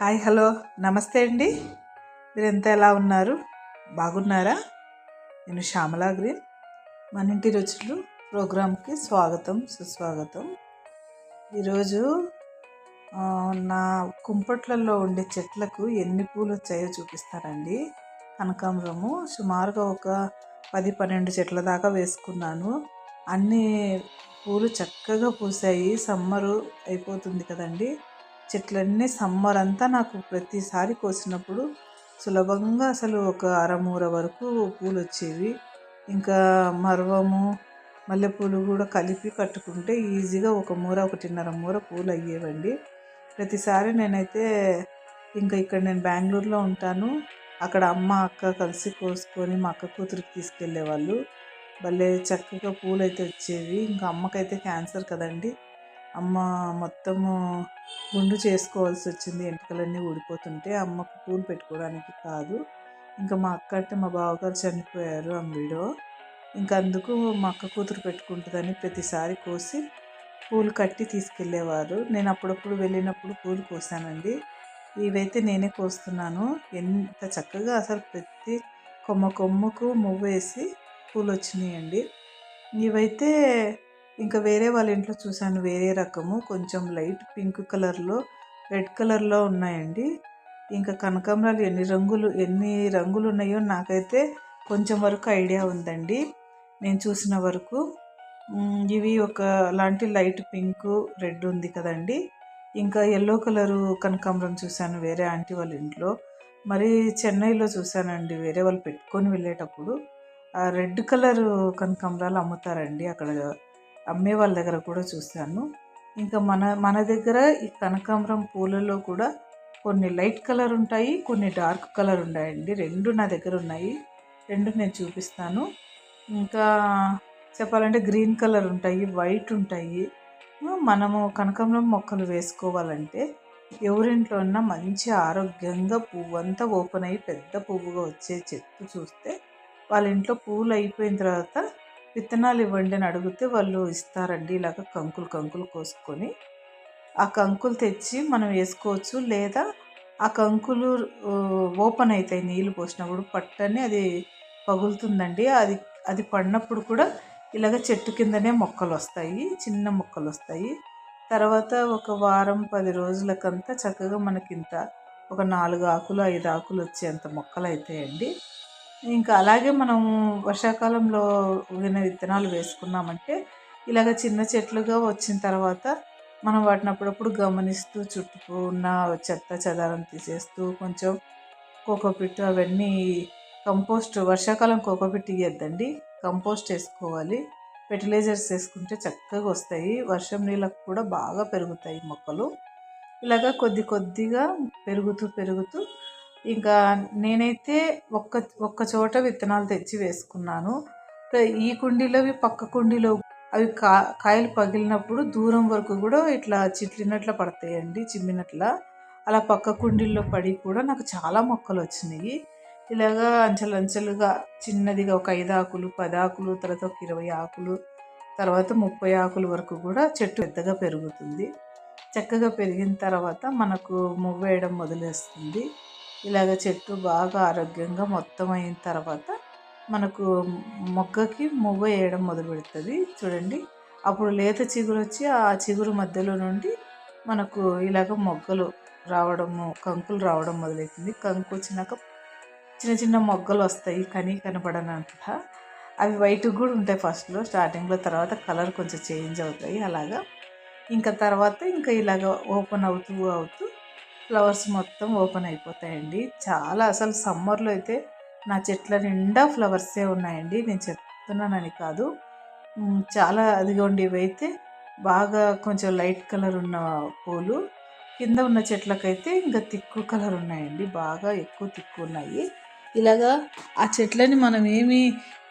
Hi hello. నమస్తే అండి. మీరంతా ఎలా ఉన్నారు? బాగున్నారా? నేను శ్యామలా గ్రీన్. మన ఇంటి రుచులు ప్రోగ్రాంకి స్వాగతం సుస్వాగతం. ఈరోజు నా కుంపట్లలో ఉండే చెట్లకు ఎన్ని పూలు వచ్చాయో చూపిస్తానండి. కనకాంబరము సుమారుగా ఒక పది పన్నెండు చెట్ల దాకా వేసుకున్నాను. అన్ని పూలు చక్కగా పూసాయి. సమ్మరు అయిపోతుంది కదండి. చెట్లన్నీ సమ్మర్ అంతా నాకు ప్రతిసారి కోసినప్పుడు సులభంగా అసలు ఒక అరమూర వరకు పూలు వచ్చేవి ఇంకా మరవము మల్లెపూలు కూడా కలిపి కట్టుకుంటే ఈజీగా ఒక మూర ఒకటిన్నర మూర పూలు అయ్యేవండి ప్రతిసారి నేనైతే ఇంకా ఇక్కడ నేను బెంగళూరులో ఉంటాను. అక్కడ అమ్మ అక్క కలిసి కోసుకొని మా అక్క కూతురికి తీసుకెళ్ళేవాళ్ళు. భలే చక్కగా పూలు అయితే వచ్చేవి. ఇంకా అమ్మకైతే క్యాన్సర్ కదండి. అమ్మ మొత్తము గుండు చేసుకోవాల్సి వచ్చింది వెంట్రుకలన్నీ ఊడిపోతుంటే అమ్మకు పూలు పెట్టుకోవడానికి కాదు. ఇంకా మా అక్క అంటే మా బావగారు చనిపోయారు అంగిడో ఇంకా అందుకు మా అక్క కూతురు పెట్టుకుంటుందని ప్రతిసారి కోసి పూలు కట్టి తీసుకెళ్ళేవారు. నేను అప్పుడప్పుడు వెళ్ళినప్పుడు పూలు కోసానండి. ఇవైతే నేనే కోస్తున్నాను. ఎంత చక్కగా అసలు ప్రతి కొమ్మ కొమ్మకు మువ్వేసి పూలు వచ్చినాయండి ఇవైతే ఇంకా వేరే వాళ్ళ ఇంట్లో చూశాను వేరే రకము. కొంచెం లైట్ పింక్ కలర్లో రెడ్ కలర్లో ఉన్నాయండి. ఇంకా కనకాంబరాలు ఎన్ని రంగులు ఎన్ని రంగులు ఉన్నాయో నాకైతే కొంచెం వరకు ఐడియా ఉందండి. నేను చూసిన వరకు. ఇవి ఒక లాంటి లైట్ పింక్ రెడ్ ఉంది కదండి. ఇంకా ఎల్లో కలరు కనకాంబరం చూశాను వేరే ఆంటీ వాళ్ళ ఇంట్లో. మరి చెన్నైలో చూశానండి వేరే వాళ్ళు పెట్టుకొని వెళ్ళేటప్పుడు. ఆ రెడ్ కలర్ కనకాంబరాలు అమ్ముతారండి అక్కడ అమ్మే వాళ్ళ దగ్గర కూడా చూశాను. ఇంకా మన మన దగ్గర ఈ కనకాంబరం పూలలో కూడా కొన్ని లైట్ కలర్ ఉంటాయి కొన్ని డార్క్ కలర్ ఉన్నాయండి. రెండు నా దగ్గర ఉన్నాయి. రెండు నేను చూపిస్తాను. ఇంకా చెప్పాలంటే గ్రీన్ కలర్ ఉంటాయి వైట్ ఉంటాయి. మనము కనకాంబరం మొక్కలు వేసుకోవాలంటే ఎవరింట్లో ఉన్నా మంచి ఆరోగ్యంగా పువ్వు అంతా ఓపెన్ అయ్యి పెద్ద పువ్వుగా వచ్చే చెట్టు చూస్తే వాళ్ళ ఇంట్లో పూలు అయిపోయిన తర్వాత విత్తనాలు ఇవ్వండి అని అడిగితే వాళ్ళు ఇస్తారండి. ఇలాగ కంకులు కంకులు కోసుకొని ఆ కంకులు తెచ్చి మనం వేసుకోవచ్చు. లేదా ఆ కంకులు ఓపెన్ అవుతాయి నీళ్ళు పోసినప్పుడు పట్టని అది పగులుతుందండి. అది అది పడినప్పుడు కూడా ఇలాగ చెట్టు కిందనే మొక్కలు వస్తాయి. చిన్న మొక్కలు వస్తాయి. తర్వాత ఒక వారం పది రోజులకంతా చక్కగా మనకింత ఒక నాలుగు ఆకులు ఐదు ఆకులు వచ్చేంత మొక్కలు అవుతాయండి ఇంకా అలాగే మనం వర్షాకాలంలో ఊగిన విత్తనాలు వేసుకున్నామంటే ఇలాగ చిన్న చెట్లుగా వచ్చిన తర్వాత మనం వాటిని అప్పుడప్పుడు గమనిస్తూ చుట్టూ ఉన్న చెత్త చెదారం తీసేస్తూ కొంచెం కోకోపిట్ అవన్నీ కంపోస్ట్ వర్షాకాలం కోకోపిట్ ఇవ్వద్దండి కంపోస్ట్ వేసుకోవాలి. ఫెర్టిలైజర్స్ వేసుకుంటే చక్కగా వస్తాయి. వర్షం నీళ్ళకు కూడా బాగా పెరుగుతాయి మొక్కలు. ఇలాగా కొద్ది కొద్దిగా పెరుగుతూ పెరుగుతూ ఇంకా నేనైతే ఒక్క ఒక్క చోట విత్తనాలు తెచ్చి వేసుకున్నాను. ఈ కుండీలోవి పక్క కుండీలో అవి కా కాయలు పగిలినప్పుడు దూరం వరకు కూడా ఇట్లా చిట్లినట్ల పడతాయండి చిమ్మినట్ల. అలా పక్క కుండీల్లో పడి కూడా నాకు చాలా మొక్కలు వచ్చినాయి. ఇలాగా అంచెలంచెలుగా చిన్నదిగా ఒక ఐదు ఆకులు పది ఆకులు తర్వాత ఒక ఇరవై ఆకులు తర్వాత ముప్పై ఆకుల వరకు కూడా చెట్టు పెద్దగా పెరుగుతుంది. చక్కగా పెరిగిన తర్వాత మనకు మువ్వేయడం మొదలేస్తుంది. ఇలాగ చెట్టు బాగా ఆరోగ్యంగా మొత్తం అయిన తర్వాత మనకు మొగ్గకి మువ్వ వేయడం మొదలు పెడుతుంది. చూడండి. అప్పుడు లేత చిగురు వచ్చి ఆ చిగురు మధ్యలో నుండి మనకు ఇలాగ మొగ్గలు రావడము కంకులు రావడం మొదలవుతుంది కంకు వచ్చినాక చిన్న చిన్న మొగ్గలు వస్తాయి. కని కనపడనంత అవి వైట్ కూడా ఉంటాయి ఫస్ట్లో స్టార్టింగ్లో తర్వాత కలర్ కొంచెం చేంజ్ అవుతాయి. అలాగా. ఇంకా తర్వాత ఇంకా ఇలాగ ఓపెన్ అవుతూ అవుతూ ఫ్లవర్స్ మొత్తం ఓపెన్ అయిపోతాయండి. చాలా అసలు సమ్మర్లో అయితే నా చెట్ల నిండా ఫ్లవర్సే ఉన్నాయండి. నేను చెప్తున్నానని కాదు. చాలా అదిగోండి ఇవైతే బాగా కొంచెం లైట్ కలర్ ఉన్న పూలు. కింద ఉన్న చెట్లకైతే ఇంకా తిక్కు కలర్ ఉన్నాయండి. బాగా ఎక్కువ తిక్కు ఉన్నాయి. ఇలాగా ఆ చెట్లని మనం ఏమి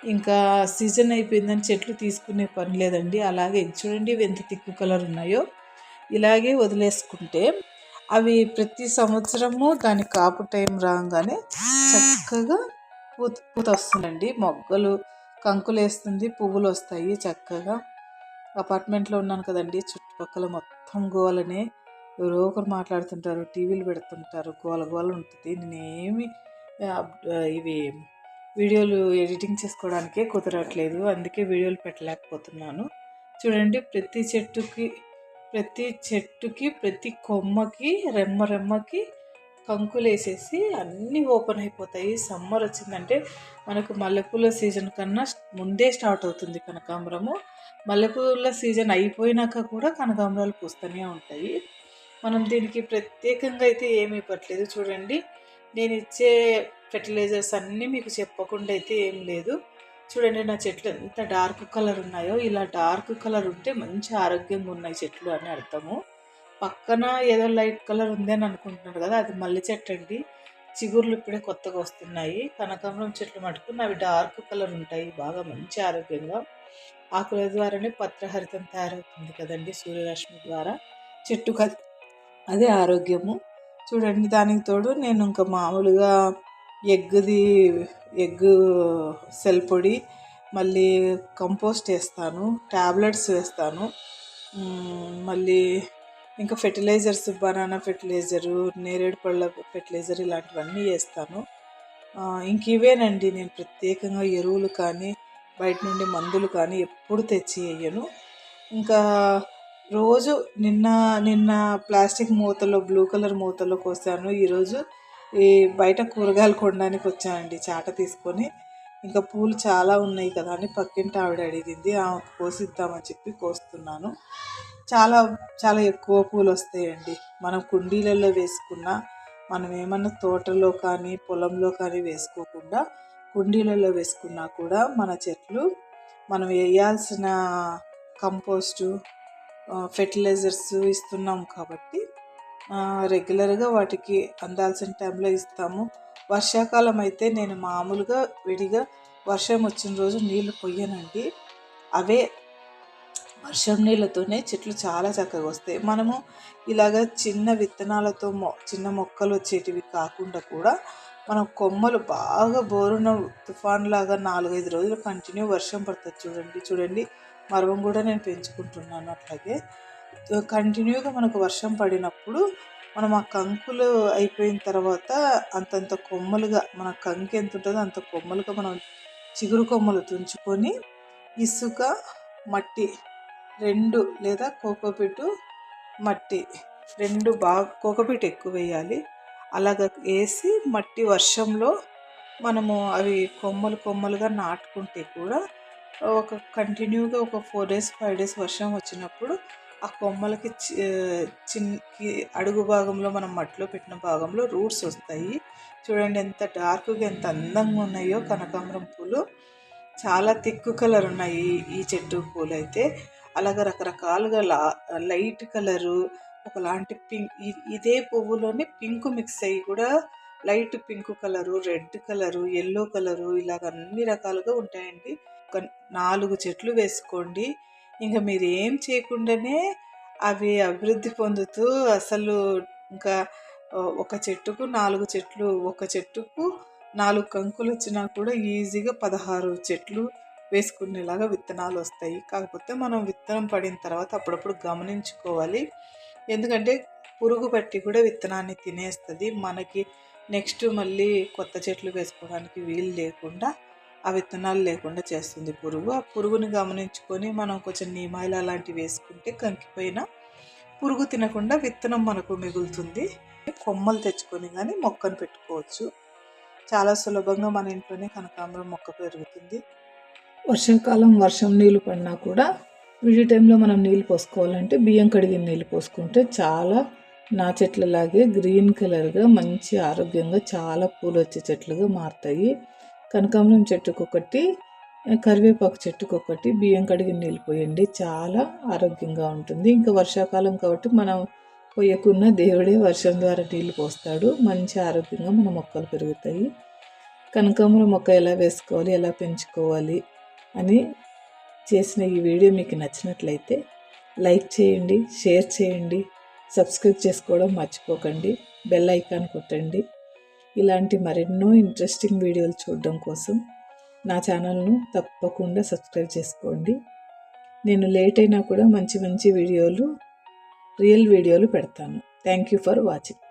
ఇంకా సీజన్ అయిపోయిందని చెట్లు తీసుకునే పని లేదండి. అలాగే చూడండి ఇవి ఎంత తిక్కు కలర్ ఉన్నాయో. ఇలాగే వదిలేసుకుంటే అవి ప్రతి సంవత్సరము దాని కాపు టైం రాగానే చక్కగా పూత పూత వస్తుందండి. మొగ్గలు కంకులు వేస్తుంది పువ్వులు వస్తాయి చక్కగా. అపార్ట్మెంట్లో ఉన్నాను కదండి చుట్టుపక్కల మొత్తం గోలనే. ఎవరో ఒకరు మాట్లాడుతుంటారు టీవీలు పెడుతుంటారు గోల గోల ఉంటుంది. నేనేమి ఇవి వీడియోలు ఎడిటింగ్ చేసుకోవడానికే కుదరట్లేదు. అందుకే వీడియోలు పెట్టలేకపోతున్నాను. చూడండి ప్రతి చెట్టుకి ప్రతి చెట్టుకి ప్రతి కొమ్మకి రెమ్మ రెమ్మకి కంకులు వేసేసి అన్నీ ఓపెన్ అయిపోతాయి. సమ్మర్ వచ్చిందంటే మనకు మల్లెపూల సీజన్ కన్నా ముందే స్టార్ట్ అవుతుంది కనకాంబరము. మల్లెపూల సీజన్ అయిపోయినాక కూడా కనకాంబరాలు పూస్తూనే ఉంటాయి. మనం దీనికి ప్రత్యేకంగా అయితే ఏమీ ఇవ్వట్లేదు. చూడండి నేను ఇచ్చే ఫెర్టిలైజర్స్ అన్నీ మీకు చెప్పకుండా అయితే ఏం లేదు. చూడండి నా చెట్లు ఎంత డార్క్ కలర్ ఉన్నాయో. ఇలా డార్క్ కలర్ ఉంటే మంచి ఆరోగ్యంగా ఉన్నాయి చెట్లు అని అర్థము. పక్కన ఏదో లైట్ కలర్ ఉంది అని అనుకుంటున్నారు కదా అది మల్లె చెట్టు అండి. చిగుర్లు ఇప్పుడే కొత్తగా వస్తున్నాయి. కనకాంబరం చెట్లు మటుకు అవి డార్క్ కలర్ ఉంటాయి. బాగా మంచి ఆరోగ్యంగా. ఆకుల ద్వారానే పత్రహరితం తయారవుతుంది కదండి సూర్యరశ్మి ద్వారా. చెట్టు అదే ఆరోగ్యము. చూడండి దానికి తోడు నేను ఇంకా మామూలుగా ఎగ్ది ఎగ్ సెల్ పొడి మళ్ళీ కంపోస్ట్ వేస్తాను ట్యాబ్లెట్స్ వేస్తాను. మళ్ళీ ఇంకా ఫెర్టిలైజర్స్ బనానా ఫెర్టిలైజరు నేరేడు పళ్ళ ఫెర్టిలైజర్ ఇలాంటివన్నీ వేస్తాను. ఇంక ఇవేనండి నేను ప్రత్యేకంగా ఎరువులు కానీ బయట నుండి మందులు కానీ ఎప్పుడు తెచ్చి వేయను. ఇంకా రోజు నిన్న నిన్న ప్లాస్టిక్ మూతలో బ్లూ కలర్ మూతలో కోసాను. ఈరోజు ఈ బయట కూరగాయలు కొనడానికి వచ్చానండి. చాట తీసుకొని ఇంకా పూలు చాలా ఉన్నాయి కదా అని పక్కింటి ఆవిడ అడిగింది. ఆమెకు కోసిద్దామని చెప్పి కోస్తున్నాను. చాలా చాలా ఎక్కువ పూలు వస్తాయండి. మనం కుండీలలో వేసుకున్న మనం ఏమన్నా తోటలో కానీ పొలంలో కానీ వేసుకోకుండా కుండీలలో వేసుకున్నా కూడా మన చెట్లు మనం వేయాల్సిన కంపోస్టు ఫెర్టిలైజర్స్ ఇస్తున్నాం కాబట్టి రెగ్యులర్గా వాటికి అందాల్సిన టైంలో ఇస్తాము. వర్షాకాలం అయితే నేను మామూలుగా విడిగా వర్షం వచ్చిన రోజు నీళ్ళు పొయ్యనండి. అవే వర్షం నీళ్ళతోనే చెట్లు చాలా చక్కగా వస్తాయి. మనము ఇలాగ చిన్న విత్తనాలతో మొ చిన్న మొక్కలు వచ్చేటివి కాకుండా కూడా మనం కొమ్మలు బాగా బోరున తుఫాన్ లాగా నాలుగైదు రోజులు కంటిన్యూ వర్షం పడుతుంది చూడండి చూడండి. మరవం కూడా నేను పెంచుకుంటున్నాను అట్లాగే. కంటిన్యూగా మనకు వర్షం పడినప్పుడు మనం ఆ కంకులు అయిపోయిన తర్వాత అంతంత కొమ్మలుగా మన కంకి ఎంత ఉంటుందో అంత కొమ్మలుగా మనం చిగురు కొమ్మలు తుంచుకొని ఇసుక మట్టి రెండు లేదా కోకోపిట్టు మట్టి రెండు బాగా కోకోపిట్ ఎక్కువ వేయాలి. అలాగ వేసి మట్టి వర్షంలో మనము అవి కొమ్మలు కొమ్మలుగా నాటుకుంటే కూడా ఒక కంటిన్యూగా ఒక ఫోర్ డేస్ ఫైవ్ డేస్ వర్షం వచ్చినప్పుడు ఆ కొమ్మలకి చిన్న అడుగు భాగంలో మనం మట్టిలో పెట్టిన భాగంలో రూట్స్ వస్తాయి. చూడండి ఎంత డార్క్గా ఎంత అందంగా ఉన్నాయో కనకాంబరం పూలు. చాలా తిక్కు కలర్ ఉన్నాయి ఈ చెట్టు పూలు అయితే అలాగే రకరకాలుగా లా లైట్ కలరు ఒకలాంటి పింక్ ఇదే పువ్వులోనే పింక్ మిక్స్ అయ్యి కూడా light pink colour red colour yellow colour ఇలాగ అన్ని రకాలుగా ఉంటాయండి. ఒక నాలుగు చెట్లు వేసుకోండి. ఇంకా మీరు ఏం చేయకుండానే అవి అభివృద్ధి పొందుతూ అసలు ఇంకా ఒక చెట్టుకు నాలుగు చెట్లు ఒక చెట్టుకు నాలుగు కంకులు వచ్చినా కూడా ఈజీగా పదహారు చెట్లు వేసుకునేలాగా విత్తనాలు వస్తాయి. కాకపోతే మనం విత్తనం పడిన తర్వాత అప్పుడప్పుడు గమనించుకోవాలి. ఎందుకంటే పురుగు పట్టి కూడా విత్తనాన్ని తినేస్తుంది. మనకి నెక్స్ట్ మళ్ళీ కొత్త చెట్లు వేసుకోవడానికి వీలు లేకుండా ఆ విత్తనాలు లేకుండా చేస్తుంది పురుగు. ఆ పురుగుని గమనించుకొని మనం కొంచెం నీమాయిల్ అలాంటివి వేసుకుంటే కంకిపోయిన పురుగు తినకుండా విత్తనం మనకు మిగులుతుంది. కొమ్మలు తెచ్చుకొని కానీ మొక్కను పెట్టుకోవచ్చు. చాలా సులభంగా మన ఇంట్లోనే కనకాంబరం మొక్క పెరుగుతుంది. వర్షాకాలం వర్షం నీళ్ళు పడినా కూడా విడి టైంలో మనం నీళ్ళు పోసుకోవాలంటే బియ్యం కడిగిన నీళ్ళు పోసుకుంటే చాలా నా చెట్లలాగే గ్రీన్ కలర్గా మంచి ఆరోగ్యంగా చాలా పూలు వచ్చే చెట్లుగా మారుతాయి. కనకాంబరం చెట్టుకు ఒకటి కరివేపాకు చెట్టుకు ఒకటి బియ్యం కడిగి నీళ్ళు పోయండి. చాలా ఆరోగ్యంగా ఉంటుంది. ఇంకా వర్షాకాలం కాబట్టి మనం పోయకున్న దేవుడే వర్షం ద్వారా నీళ్ళు పోస్తాడు. మంచి ఆరోగ్యంగా మన మొక్కలు పెరుగుతాయి. కనకాంబరం మొక్క ఎలా వేసుకోవాలి ఎలా పెంచుకోవాలి అని చేసిన ఈ వీడియో మీకు నచ్చినట్లయితే లైక్ చేయండి షేర్ చేయండి సబ్స్క్రైబ్ చేసుకోవడం మర్చిపోకండి. బెల్ ఐకాన్ కొట్టండి. ఇలాంటి మరెన్నో ఇంట్రెస్టింగ్ వీడియోలు చూడడం కోసం నా ఛానల్ను తప్పకుండా సబ్స్క్రైబ్ చేసుకోండి. నేను లేట్ అయినా కూడా మంచి మంచి వీడియోలు రియల్ వీడియోలు పెడతాను. Thank you for watching